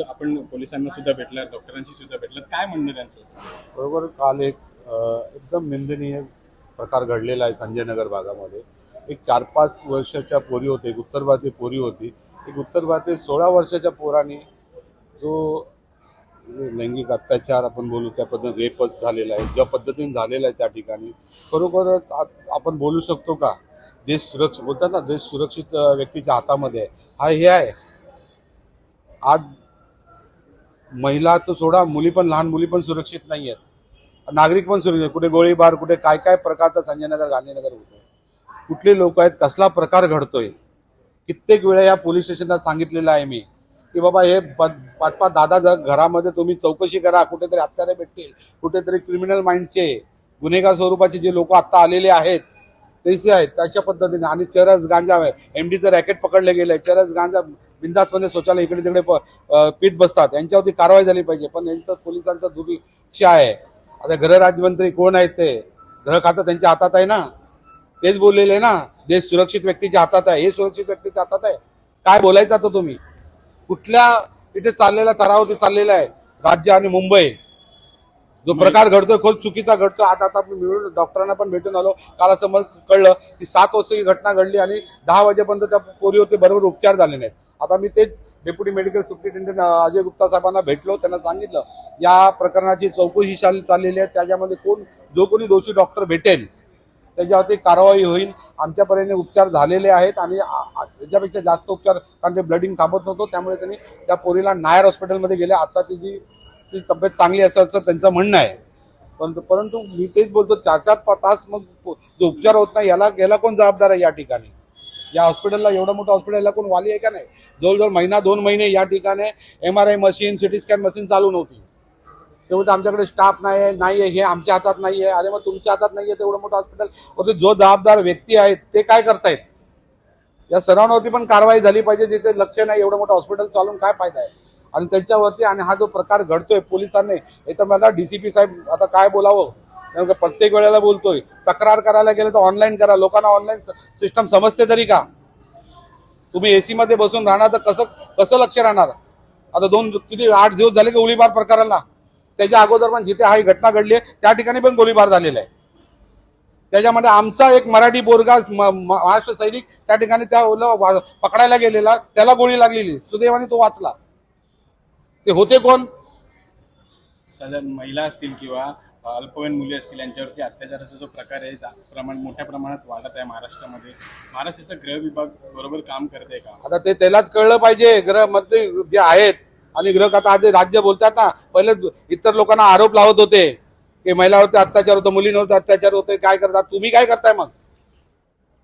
काल आपण पोलिसांना सुद्धा भेटला डॉक्टरांशी सुद्धा भेटला काय म्हणणं त्यांचं? बरोबर काल एक एकदम निंदनीय प्रकार घडलेला आहे संजयनगर भागामध्ये. एक चार पाच वर्षाच्या पोरी होते एक उत्तर भारतीय पोरी होती. एक उत्तर भारतीय सोळा वर्षाच्या पोराने जो लैंगिक अत्याचार आपण बोलू त्या पद्धतीने रेपच झालेला आहे ज्या पद्धतीने झालेला आहे त्या ठिकाणी. खरोखरच आपण बोलू शकतो का? देश सुरक्षित बोलतात ना देश सुरक्षित व्यक्तीच्या हातामध्ये आहे. हा हे आहे. आज महिला तर सोडा मुली पण लहान मुली पण सुरक्षित नाही आहेत नागरिक पण सुरक्षित कुठे गोळीबार कुठे काय काय प्रकारचा संजयनगर गांधीनगर होतोय कुठले लोक आहेत कसला प्रकार घडतोय? कित्येक वेळा या पोलीस स्टेशनला सांगितलेलं आहे मी की बाबा हे पाच पाच दादा जर घरामध्ये तुम्ही चौकशी करा कुठेतरी हत्यारे भेटतील कुठेतरी क्रिमिनल माइंडचे गुन्हेगार स्वरूपाचे जे लोक आत्ता आलेले आहेत तसे आहेत त्याच्या पद्धतीने. आणि चरस गांजा एम डीचं रॅकेट पकडले आहे चरस गांजा बिंदासपणे शौचालय इकडे तिकडे पीत बसतात. यांच्यावरती कारवाई झाली पाहिजे पण यांचं पोलिसांचं दुर्लक्ष आहे. आता गृहराज्यमंत्री कोण आहेत ते? गृह खातं त्यांच्या हातात आहे ना? तेच बोललेले ना? देश सुरक्षित व्यक्तीच्या हातात आहे. हे सुरक्षित व्यक्तीच्या हातात आहे? काय बोलायचं आता तुम्ही? कुठल्या इथे चाललेला तरावरती चाललेला आहे? राज्य आणि मुंबई. जो प्रकार घडतोय खूप चुकीचा घडतो आता आता आपण मिळून डॉक्टरांना पण भेटून आलो. काल असं मला कळलं की सात वाजता ही घटना घडली आणि दहा वाजेपर्यंत त्या पोरीवरती बरोबर उपचार झाले नाहीत. आता मी तेच deputy medical superintendent Ajay Gupta साहेबांना भेटलो त्यांना सांगितलं या प्रकरणाची चौकशी चाल- चाललेली आहे त्याच्यामध्ये कोण जो कोणी दोषी डॉक्टर भेटेल त्याच्यावरती कारवाई होईल आमच्यापर्यंत उपचार झालेले आहेत आणि त्याच्यापेक्षा याच्यापेक्षा जास्त उपचार कारण ते ब्लडिंग थांबत नव्हतो त्यामुळे त्यांनी त्या पोरीला नायर हॉस्पिटलमध्ये गेले. आता तिची ती तब्येत चांगली असल्याचं त्यांचं म्हणणं आहे. परंतु परंतु मी तेच बोलतो चार चार तास मग जो उपचार होत नाही याला याला कोण जबाबदार आहे या ठिकाणी? या हॉस्पिटलला एवढं मोठं हॉस्पिटलला कोण वाली आहे का नाही? जवळजवळ महिना दोन महिने या ठिकाणी M R I machine C T scan machine चालू नव्हती. तेवढं आमच्याकडे स्टाफ नाही आहे नाही आहे हे आमच्या हातात नाही आहे अरे मग तुमच्या हातात नाही आहे तेवढं मोठं हॉस्पिटल वरती जो जबाबदार व्यक्ती आहेत ते काय करतायत? या सर्वांवरती पण कारवाई झाली पाहिजे जिथे लक्ष नाही एवढं मोठं हॉस्पिटल चालून काय फायदा आहे? आणि त्यांच्यावरती आणि हा जो प्रकार घडतोय पोलिसांनी हे तर मला पी साहेब आता काय बोलावं? नेमकं प्रत्येक वेळेला बोलतोय. तक्रार करायला गेलं तर ऑनलाईन करा. लोकांना ऑनलाईन सिस्टम समजते तरी का? तुम्ही एसी मध्ये बसून राहणार तर कसं कसं लक्ष राहणार? आता दोन किती आठ दिवस झाले की गोळीबार प्रकाराला. त्याच्या अगोदर पण जिथे हा ही घटना घडली आहे त्या ठिकाणी पण गोळीबार झालेला आहे. त्याच्यामध्ये आमचा एक मराठी बोरगा महाराष्ट्र सैनिक त्या ठिकाणी त्या पकडायला गेलेला. त्याला गोळी लागलेली. सुदैवाने तो वाचला. ते होते कोण? साधारण महिला असतील किंवा अल्पवयीन मुली असतील यांच्यावरती अत्याचाराचा जो प्रकार आहे जा- प्रमाण मोठ्या प्रमाणात वाढत आहे महाराष्ट्रामध्ये. महाराष्ट्राचा गृह विभाग बरोबर काम करत आहे का? आता ते त्यालाच कळलं पाहिजे. गृहमंत्री जे आहेत आणि गृह आता आज राज्य बोलतात ना पहिले इतर लोकांना आरोप लावत होते की महिलावरती अत्याचार होतो मुलींवरती अत्याचार होते काय करतात? तुम्ही काय करताय मग?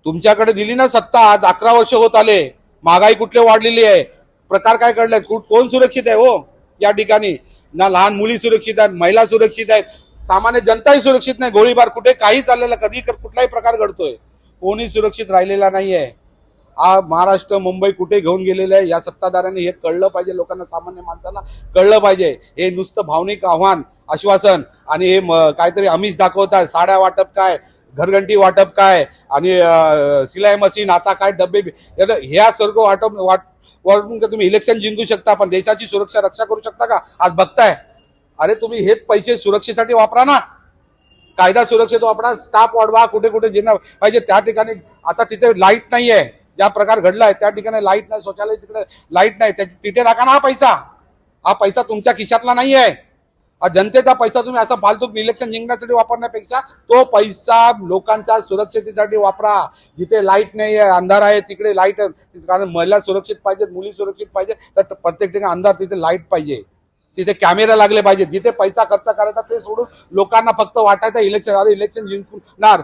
तुमच्याकडे दिली ना सत्ता आज अकरा वर्ष होत आले. महागाई कुठले वाढलेली आहे? प्रकार काय कळले कोण सुरक्षित आहे हो या ठिकाणी? ना लहान मुली सुरक्षित आहेत महिला सुरक्षित आहेत. सामान्य जनताही सुरक्षित नाही. गोळीबार कुठे काही चाललेला कधी कुठलाही प्रकार घडतोय कोणी सुरक्षित राहिलेला नाहीये. हा महाराष्ट्र मुंबई कुठे घेऊन गेलेलं आहे या सत्ताधाऱ्यांनी हे कळलं पाहिजे लोकांना सामान्य माणसाला कळलं पाहिजे. हे नुसतं भावनिक आव्हान आश्वासन आणि हे म- काहीतरी आमिष दाखवतात साड्या वाटप काय घरघंटी वाटप काय आणि सिलाई मशीन आता काय डबे ह्या सर्व वाटप वाट वाटून तुम्ही इलेक्शन जिंकू शकता पण देशाची सुरक्षा रक्षा करू शकता का? आज बघताय. अरे तुम्ही हेच पैसे सुरक्षेसाठी वापरा ना. कायदा सुरक्षित वापरा स्टाफ वाढवा कुठे कुठे जिना पाहिजे त्या ठिकाणी. आता तिथे लाइट नाही आहे ज्या प्रकार घडलाय त्या ठिकाणी लाइट नाही शौचालय तिकडे लाइट नाही. त्या- तिथे टाका ना हा पैसा. हा पैसा तुमच्या खिशातला नाही आहे हा जनतेचा पैसा तुम्ही असा फालतू इलेक्शन जिंकण्यासाठी वापरण्यापेक्षा तो पैसा लोकांच्या सुरक्षितेसाठी वापरा. जिथे लाइट नाही आहे अंधार आहे तिकडे लाइट कारण महिला सुरक्षित पाहिजेत मुली सुरक्षित पाहिजे तर प्रत्येक ठिकाणी अंधार तिथे लाइट पाहिजे. तिथे कॅमेरा लागले पाहिजे. जिथे पैसा खर्च करायचा ते सोडून लोकांना फक्त वाटायचं इलेक्शन अरे इलेक्शन जिंकणार